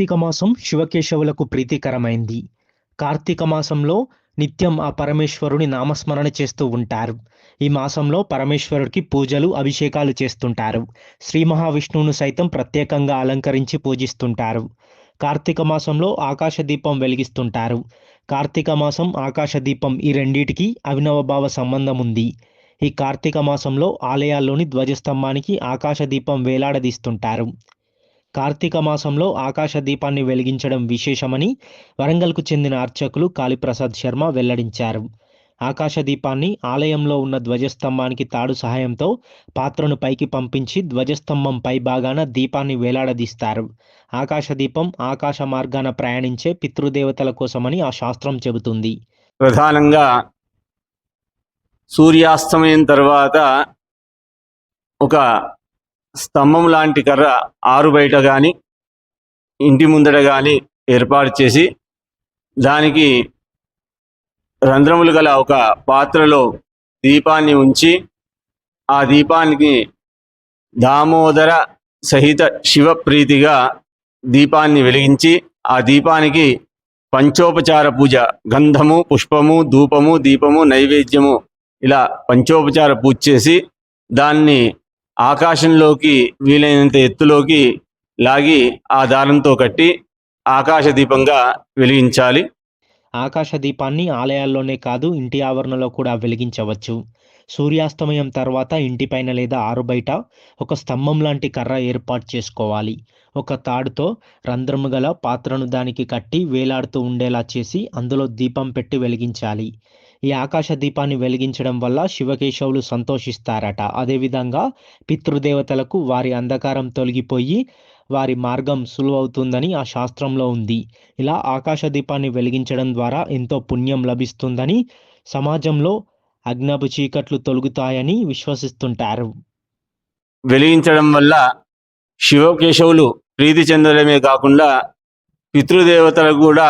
కార్తీక మాసం శివకేశవులకు ప్రీతికరమైంది. కార్తీక మాసంలో నిత్యం ఆ పరమేశ్వరుని నామస్మరణ చేస్తూ ఉంటారు. ఈ మాసంలో పరమేశ్వరుడికి పూజలు అభిషేకాలు చేస్తుంటారు. శ్రీ మహావిష్ణువును సైతం ప్రత్యేకంగా అలంకరించి పూజిస్తుంటారు. కార్తీక మాసంలో ఆకాశ దీపం వెలిగిస్తుంటారు. కార్తీక మాసం ఆకాశ దీపం ఈ రెండిటికి అవినవభావ సంబంధం ఉంది ఈ కార్తీక మాసంలో ఆలయాల్లోని ధ్వజస్తంభానికి ఆకాశ దీపం వేలాడదీస్తుంటారు. కార్తీక మాసంలో ఆకాశ దీపాన్ని వెలిగించడం విశేషమని వరంగల్కు చెందిన అర్చకులు కాళీప్రసాద్ శర్మ వెల్లడించారు. ఆకాశ దీపాన్ని ఆలయంలో ఉన్న ధ్వజస్తంభానికి తాడు సహాయంతో పాత్రను పైకి పంపించి ధ్వజస్తంభం పై భాగాన దీపాన్ని వేలాడదీస్తారు. ఆకాశ దీపం ఆకాశ మార్గాన ప్రయాణించే పితృదేవతల కోసమని ఆ శాస్త్రం చెబుతుంది. ప్రధానంగా సూర్యాస్తమయం తర్వాత ఒక స్తంభం లాంటి కర్ర ఆరు బయట కానీ ఇంటి ముందట కానీ ఏర్పాటు చేసి దానికి రంధ్రములు గల ఒక పాత్రలో దీపాన్ని ఉంచి ఆ దీపానికి దామోదర సహిత శివప్రీతిగా దీపాన్ని వెలిగించి ఆ దీపానికి పంచోపచార పూజ గంధము పుష్పము ధూపము దీపము నైవేద్యము ఇలా పంచోపచార పూజ చేసి దాన్ని ఆకాశంలోకి వీలైనంత ఎత్తులోకి లాగి ఆ దారంతో కట్టి ఆకాశ దీపంగా వెలిగించాలి. ఆకాశ దీపాన్ని ఆలయాల్లోనే కాదు ఇంటి ఆవరణలో కూడా వెలిగించవచ్చు. సూర్యాస్తమయం తర్వాత ఇంటిపైన లేదా ఆరుబయట ఒక స్తంభం లాంటి కర్ర ఏర్పాటు చేసుకోవాలి. ఒక తాడుతో రంధ్రము గల పాత్రను దానికి కట్టి వేలాడుతూ ఉండేలా చేసి అందులో దీపం పెట్టి వెలిగించాలి. ఈ ఆకాశ దీపాన్ని వెలిగించడం వల్ల శివకేశవులు సంతోషిస్తారట. అదేవిధంగా పితృదేవతలకు వారి అంధకారం తొలగిపోయి వారి మార్గం సులువవుతుందని ఆ శాస్త్రంలో ఉంది. ఇలా ఆకాశ దీపాన్ని వెలిగించడం ద్వారా ఎంతో పుణ్యం లభిస్తుందని సమాజంలో అజ్ఞాపు చీకట్లు తొలుగుతాయని విశ్వసిస్తుంటారు. వెలిగించడం వల్ల శివకేశవులు ప్రీతి చెందడమే కాకుండా పితృదేవతలకు కూడా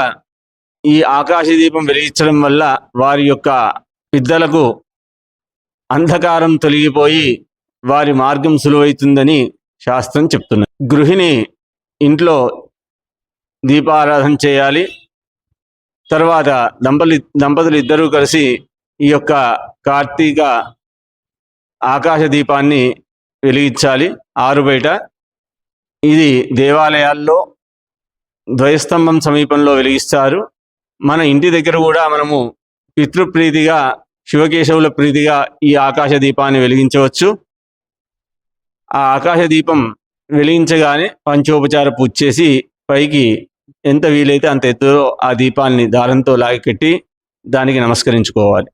ఈ ఆకాశ దీపం వెలిగించడం వల్ల వారి యొక్క పెద్దలకు అంధకారం తొలగిపోయి వారి మార్గం సులువైతుందని శాస్త్రం చెప్తున్నది. గృహిణి ఇంట్లో దీపారాధన చేయాలి. తర్వాత దంపలి దంపతులు ఇద్దరూ కలిసి ఈ యొక్క కార్తీక ఆకాశ దీపాన్ని వెలిగించాలి. ఆరు బయట. ఇది దేవాలయాల్లో ద్వయస్తంభం సమీపంలో వెలిగిస్తారు. మన ఇంటి దగ్గర కూడా మనము పితృప్రీతిగా శివకేశవుల ప్రీతిగా ఈ ఆకాశ దీపాన్ని వెలిగించవచ్చు. ఆ ఆకాశ దీపం వెలిగించగానే పంచోపచార పూజ చేసి పైకి ఎంత వీలైతే అంత ఎత్తులో ఆ దీపాన్ని దారంతో లాగి కట్టి దానికి నమస్కరించుకోవాలి.